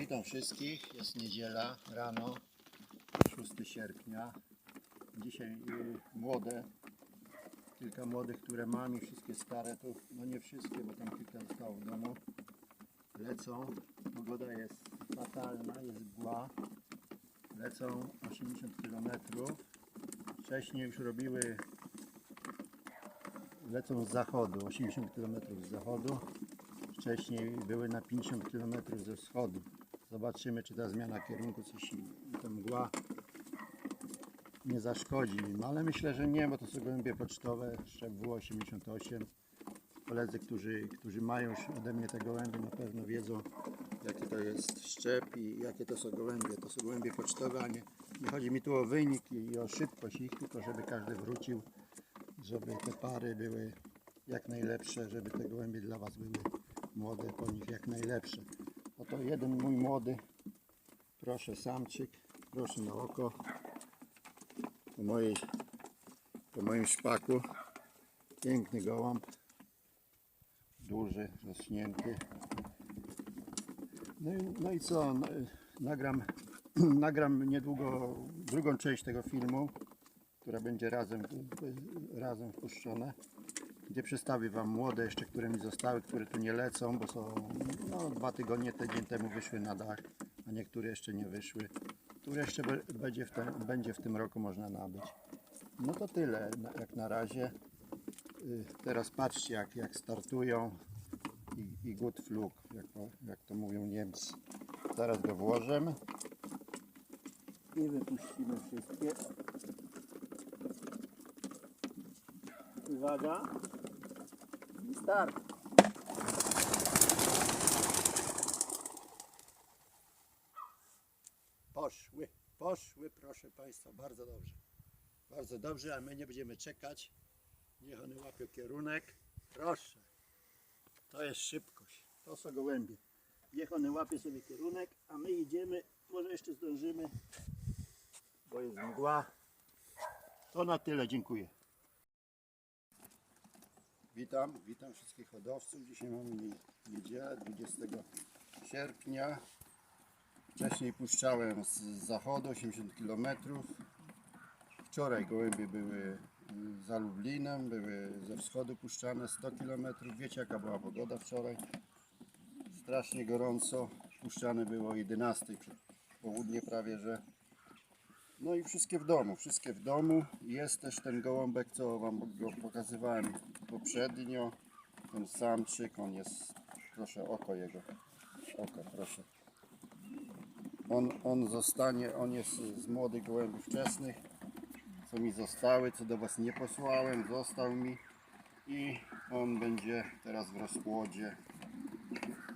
Witam wszystkich. Jest niedziela rano, 6 sierpnia. Dzisiaj y, młode, kilka młodych, które mam i wszystkie stare, to no nie wszystkie, bo tam kilka zostało w domu. Lecą. Pogoda jest fatalna, jest mgła. Lecą 80 km. Wcześniej już robiły lecą z zachodu, 80 km z zachodu. Wcześniej były na 50 km ze wschodu. Zobaczymy, czy ta zmiana kierunku coś i ta mgła nie zaszkodzi im. Ale myślę, że nie, bo to są gołębie pocztowe, szczep W88. Koledzy, którzy, którzy mają już ode mnie te gołębie, na pewno wiedzą, jaki to jest szczep i jakie to są gołębie. To są gołębie pocztowe, a nie, nie chodzi mi tu o wynik i o szybkość ich, tylko żeby każdy wrócił, żeby te pary były jak najlepsze, żeby te gołębie dla Was były młode, po nich jak najlepsze. Oto jeden mój młody, proszę samczyk, proszę na oko, po, mojej, po moim szpaku, piękny gołąb, duży, rośnięty. No i, no i co, no, nagram, nagram niedługo drugą część tego filmu, która będzie razem, razem wpuszczona gdzie przedstawię Wam młode jeszcze, które mi zostały, które tu nie lecą, bo są no, dwa tygodnie, tydzień temu wyszły na dach, a niektóre jeszcze nie wyszły, które jeszcze będzie w, tym, będzie w tym roku można nabyć. No to tyle jak na razie. Y, Teraz patrzcie jak, jak startują i, i good flug, jak, jak to mówią Niemcy. Zaraz go włożymy i wypuścimy wszystkie. Uwaga. I start. Poszły, poszły, proszę Państwa, bardzo dobrze. Bardzo dobrze, a my nie będziemy czekać. Niech one łapią kierunek. Proszę. To jest szybkość. To są gołębie. Niech one łapią sobie kierunek, a my idziemy. Może jeszcze zdążymy, bo jest mgła. To na tyle, dziękuję. Witam, witam wszystkich hodowców. Dzisiaj mamy nie- niedzielę 20 sierpnia. Wcześniej puszczałem z zachodu 80 km. Wczoraj gołębie były y, za Lublinem, były ze wschodu puszczane 100 km. Wiecie jaka była pogoda wczoraj? Strasznie gorąco. Puszczane było o 11 przed południe prawie, że no i wszystkie w domu, wszystkie w domu. Jest też ten gołąbek, co Wam go pokazywałem poprzednio. Ten samczyk, on jest, proszę oko jego, oko proszę. On, on zostanie, on jest z młodych gołębi wczesnych, co mi zostały, co do Was nie posłałem, został mi i on będzie teraz w rozpłodzie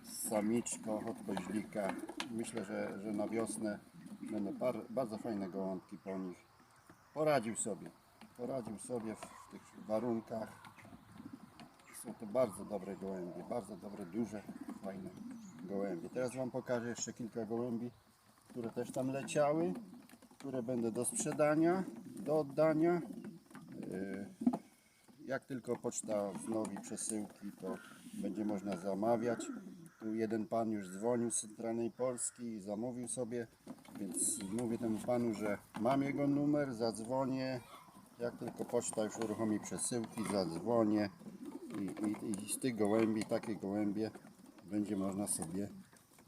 z samiczką od koźlika. Myślę, że, że na wiosnę będą par, bardzo fajne gołąbki po nich. Poradził sobie, poradził sobie w tych warunkach. Są to bardzo dobre gołębie, bardzo dobre, duże, fajne gołębie. Teraz Wam pokażę jeszcze kilka gołębi, które też tam leciały, które będą do sprzedania, do oddania. Yy, Jak tylko poczta wznowi przesyłki, to będzie można zamawiać. Tu jeden pan już dzwonił z centralnej Polski i zamówił sobie, więc mówię temu panu, że mam jego numer, zadzwonię. Jak tylko poczta już uruchomi przesyłki, zadzwonię i, i, i z tych gołębi, takie gołębie będzie można sobie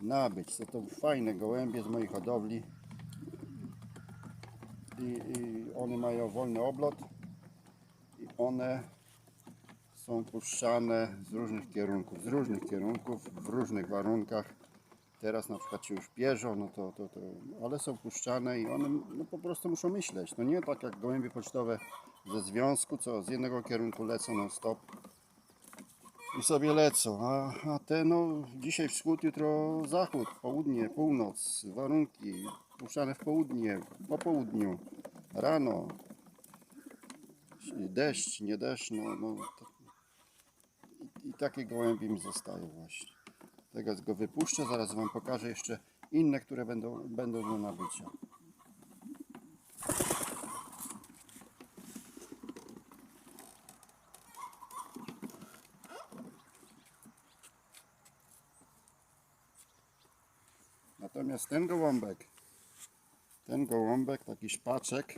nabyć. Są to fajne gołębie z mojej hodowli i, i one mają wolny oblot i one są puszczane z różnych kierunków, z różnych kierunków, w różnych warunkach. Teraz na przykład się już pierzą, no to, to, to, ale są puszczane i one no, po prostu muszą myśleć. No nie tak jak gołębie pocztowe ze związku, co z jednego kierunku lecą non stop i sobie lecą. A, a te no dzisiaj wschód, jutro zachód, południe, północ, warunki puszczane w południe, po południu, rano, deszcz, nie deszcz, no, no to, i, i takie gołębie mi zostają właśnie. Teraz go wypuszczę, zaraz Wam pokażę jeszcze inne, które będą, będą do nabycia. Natomiast ten gołąbek, ten gołąbek, taki szpaczek,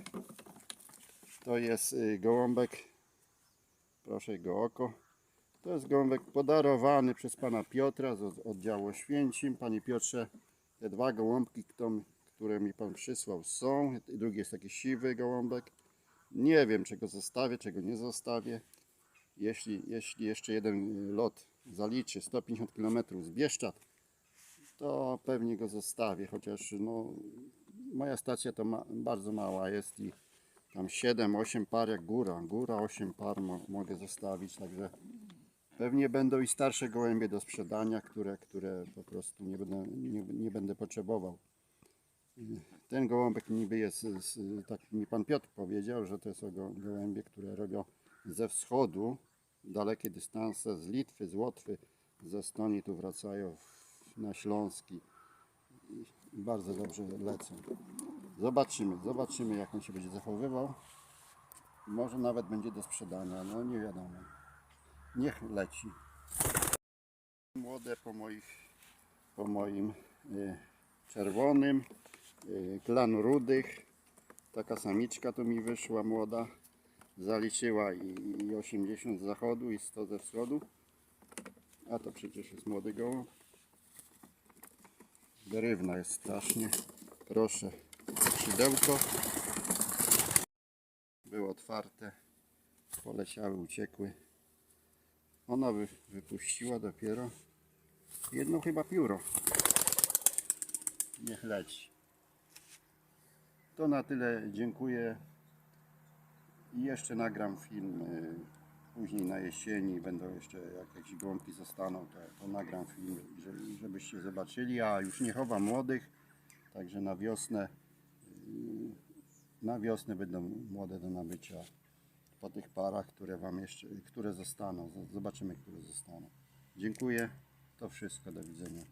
to jest y, gołąbek, proszę go oko, to jest gołąbek podarowany przez pana Piotra z od- oddziału Oświęcim. Panie Piotrze, te dwa gołąbki, które mi pan przysłał są. Drugi jest taki siwy gołąbek. Nie wiem, czego zostawię, czego nie zostawię. Jeśli, jeśli jeszcze jeden lot zaliczy 150 km z Bieszczad, to pewnie go zostawię, chociaż no, moja stacja to ma, bardzo mała jest i tam 7-8 par jak góra, góra 8 par mo, mogę zostawić, także pewnie będą i starsze gołębie do sprzedania, które, które po prostu nie będę, nie, nie będę potrzebował. Ten gołąbek niby jest, tak mi pan Piotr powiedział, że to są go- gołębie, które robią ze wschodu dalekie dystanse, z Litwy, z Łotwy, ze Estonii tu wracają na Śląski i bardzo dobrze lecą. Zobaczymy, zobaczymy jak on się będzie zachowywał. Może nawet będzie do sprzedania, no nie wiadomo. Niech leci. Młode po moich, po moim y, czerwonym, y, klan rudych. Taka samiczka tu mi wyszła młoda. Zaliczyła i, i 80 z zachodu i 100 ze wschodu. A to przecież jest młody gołąb. Wyrywna jest strasznie. Proszę, szydełko. Było otwarte. Poleciały, uciekły. Ona wy, wypuściła dopiero jedno chyba pióro. Niech leci. To na tyle dziękuję. I jeszcze nagram film y, później na jesieni. Będą jeszcze jak jakieś gołąbki zostaną, to, to nagram film, żeby, żebyście zobaczyli. A już nie chowam młodych, także na wiosnę na wiosnę będą młode do nabycia po tych parach, które wam jeszcze, które zostaną. Zobaczymy, które zostaną. Dziękuję. To wszystko. Do widzenia.